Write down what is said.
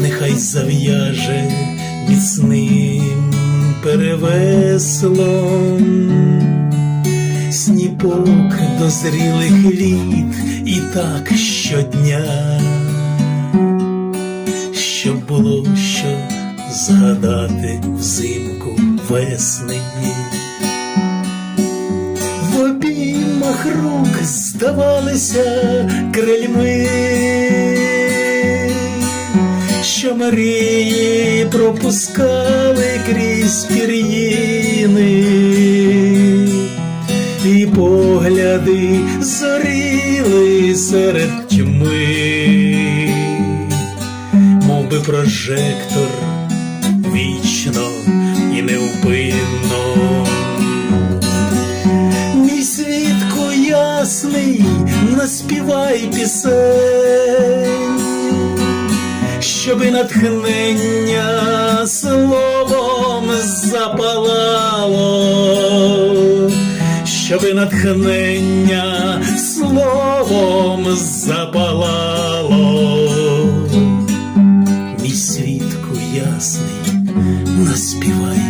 нехай зав'яже міцним перевеслом, сніпок дозрілих літ і так щодня, щоб було що згадати взимку весни. В обіймах рук здавалися крильми, Марії пропускали крізь пір'їни, і погляди зоріли серед тьми, мов би прожектор вічно і неупинно. Мій свідку ясний, наспівай пісень, тобі натхнення словом запалало, щоби натхнення словом запалало, мій світку ясний наспівай.